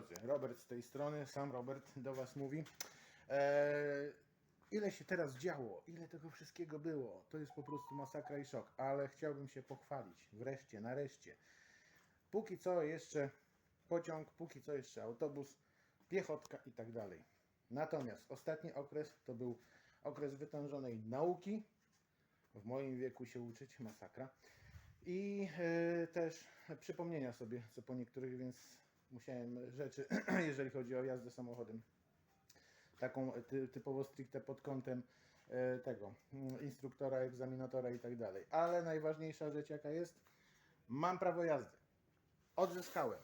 drodzy, Robert z tej strony, sam Robert do Was mówi. Eee, ile się teraz działo, ile tego wszystkiego było, to jest po prostu masakra i szok, ale chciałbym się pochwalić, wreszcie, nareszcie. Póki co jeszcze pociąg, póki co jeszcze autobus, piechotka i tak dalej. Natomiast ostatni okres to był okres wytężonej nauki. W moim wieku się uczyć, masakra. I e, też przypomnienia sobie, co po niektórych, więc musiałem rzeczy, jeżeli chodzi o jazdę samochodem, taką ty, typowo stricte pod kątem e, tego mm, instruktora, egzaminatora i tak dalej. Ale najważniejsza rzecz jaka jest, mam prawo jazdy. Odzyskałem.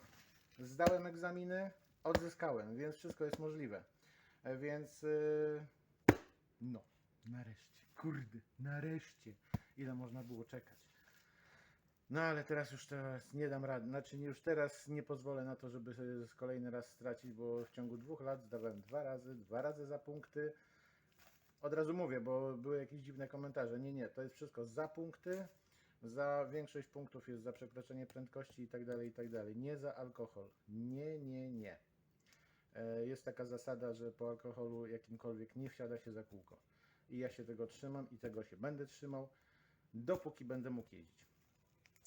Zdałem egzaminy, odzyskałem, więc wszystko jest możliwe. E, Więc e, no, nareszcie, kurde, nareszcie. Ile można było czekać. No ale teraz już teraz nie dam rady. Znaczy już teraz nie pozwolę na to, żeby kolejny raz stracić, bo w ciągu dwóch lat zdawałem dwa razy, dwa razy za punkty. Od razu mówię, bo były jakieś dziwne komentarze. Nie, nie, to jest wszystko za punkty. Za większość punktów jest za przekroczenie prędkości i tak dalej, i tak dalej. Nie za alkohol. Nie, nie, nie. E, Jest taka zasada, że po alkoholu jakimkolwiek nie wsiada się za kółko. I ja się tego trzymam i tego się będę trzymał, dopóki będę mógł jeździć.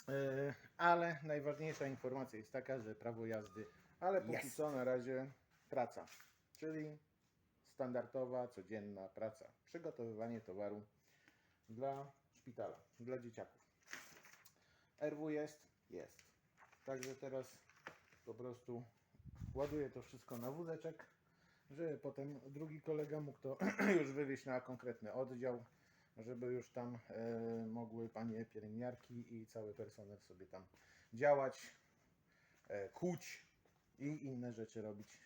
E, Ale najważniejsza informacja jest taka, że prawo jazdy, ale póki Jest. co na razie praca, czyli standardowa, codzienna praca. Przygotowywanie towaru dla szpitala, dla dzieciaków. RW jest? Jest. Także teraz po prostu ładuję to wszystko na wózeczek, żeby potem drugi kolega mógł to już wywieźć na konkretny oddział, żeby już tam e, mogły panie pielęgniarki i cały personel sobie tam działać, e, kuć i inne rzeczy robić,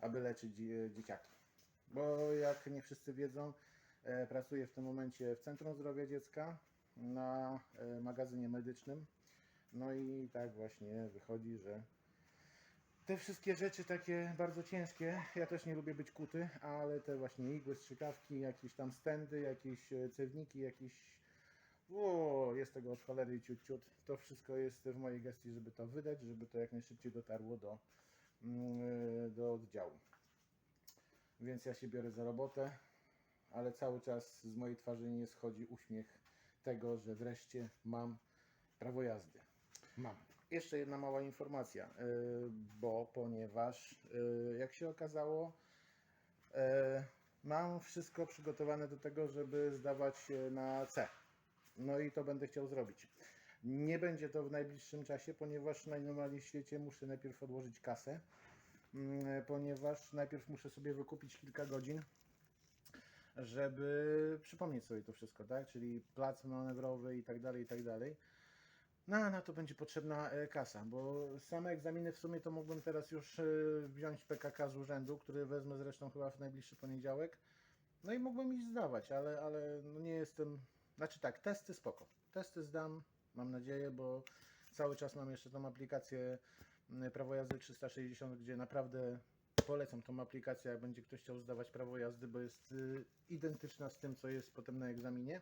aby leczyć dzie- dzieciaki. Bo jak nie wszyscy wiedzą, e, pracuję w tym momencie w Centrum Zdrowia Dziecka na e, magazynie medycznym. No i tak właśnie wychodzi, że te wszystkie rzeczy takie bardzo ciężkie, ja też nie lubię być kuty, ale te właśnie igły, strzykawki, jakieś tam stędy, jakieś e, cewniki, jakieś... O, jest tego od cholery ciut, ciut. To wszystko jest w mojej gestii, żeby to wydać, żeby to jak najszybciej dotarło do, mm, e, do oddziału. Więc ja się biorę za robotę, ale cały czas z mojej twarzy nie schodzi uśmiech tego, że wreszcie mam prawo jazdy. Mam. Jeszcze jedna mała informacja, yy, bo ponieważ yy, jak się okazało, yy, mam wszystko przygotowane do tego, żeby zdawać na C. No i to będę chciał zrobić. Nie będzie to w najbliższym czasie, ponieważ najnormalniej w świecie muszę najpierw odłożyć kasę, mm, ponieważ najpierw muszę sobie wykupić kilka godzin, żeby przypomnieć sobie to wszystko, tak? Czyli plac manewrowy i tak dalej, i tak dalej. No, na to będzie potrzebna e, kasa, bo same egzaminy w sumie to mógłbym teraz już e, wziąć PKK z urzędu, który wezmę zresztą chyba w najbliższy poniedziałek. No i mógłbym iść zdawać, ale, ale no nie jestem. Znaczy tak, testy spoko. Testy zdam, mam nadzieję, bo cały czas mam jeszcze tą aplikację Prawo jazdy 360, gdzie naprawdę polecam tą aplikację, jak będzie ktoś chciał zdawać prawo jazdy, bo jest y, identyczna z tym, co jest potem na egzaminie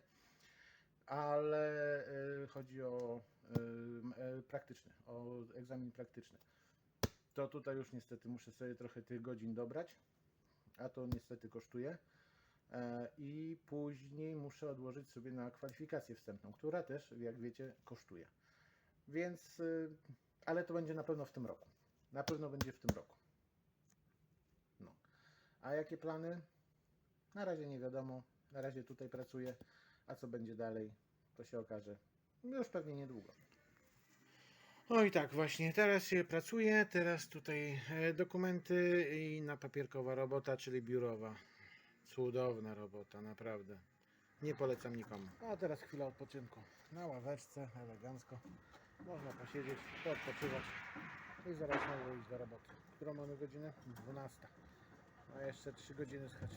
ale y, chodzi o y, e, praktyczny, o egzamin praktyczny. To tutaj już niestety muszę sobie trochę tych godzin dobrać, a to niestety kosztuje. E, I później muszę odłożyć sobie na kwalifikację wstępną, która też, jak wiecie, kosztuje. Więc, y, ale to będzie na pewno w tym roku. Na pewno będzie w tym roku. No. A jakie plany? Na razie nie wiadomo. Na razie tutaj pracuję. A co będzie dalej, to się okaże już pewnie niedługo. Oj tak, właśnie, teraz się pracuje, teraz tutaj e, dokumenty i napapierkowa robota, czyli biurowa. Cudowna robota, naprawdę. Nie polecam nikomu. A teraz chwila odpoczynku. Na ławeczce, elegancko. Można posiedzieć, poodpoczywać i zaraz znowu iść do roboty. Którą mamy godzinę? 12. A jeszcze 3 godziny schać.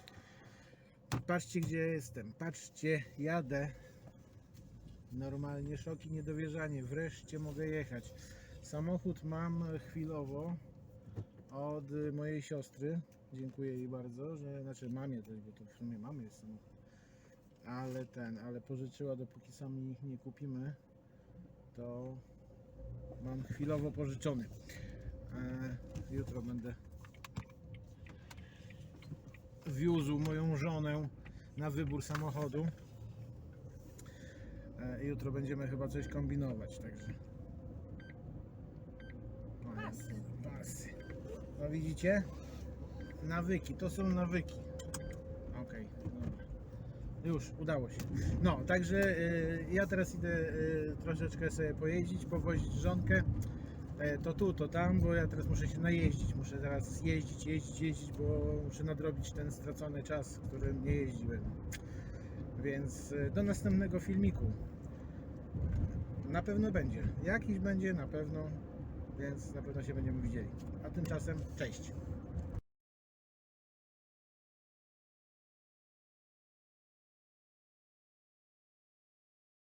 Patrzcie gdzie jestem, patrzcie, jadę. Normalnie szok i niedowierzanie, wreszcie mogę jechać. Samochód mam chwilowo od mojej siostry. Dziękuję jej bardzo, że znaczy mamie też, bo to w sumie mamy jest samochód. Ale ten, ale pożyczyła dopóki sami nie kupimy, to mam chwilowo pożyczony. E, Jutro będę wiózł moją żonę na wybór samochodu. E, Jutro będziemy chyba coś kombinować, także. Pasy. Pasy. No widzicie? Nawyki, to są nawyki. Okej, dobra. Już, udało się. No, także y, ja teraz idę y, troszeczkę sobie pojeździć, powozić żonkę. E, to tu, to tam, bo ja teraz muszę się najeździć. Muszę teraz jeździć, jeździć, jeździć, bo muszę nadrobić ten stracony czas, którym nie jeździłem. Więc y, do następnego filmiku. Na pewno będzie. Jakiś będzie, na pewno. Więc na pewno się będziemy widzieli. A tymczasem cześć.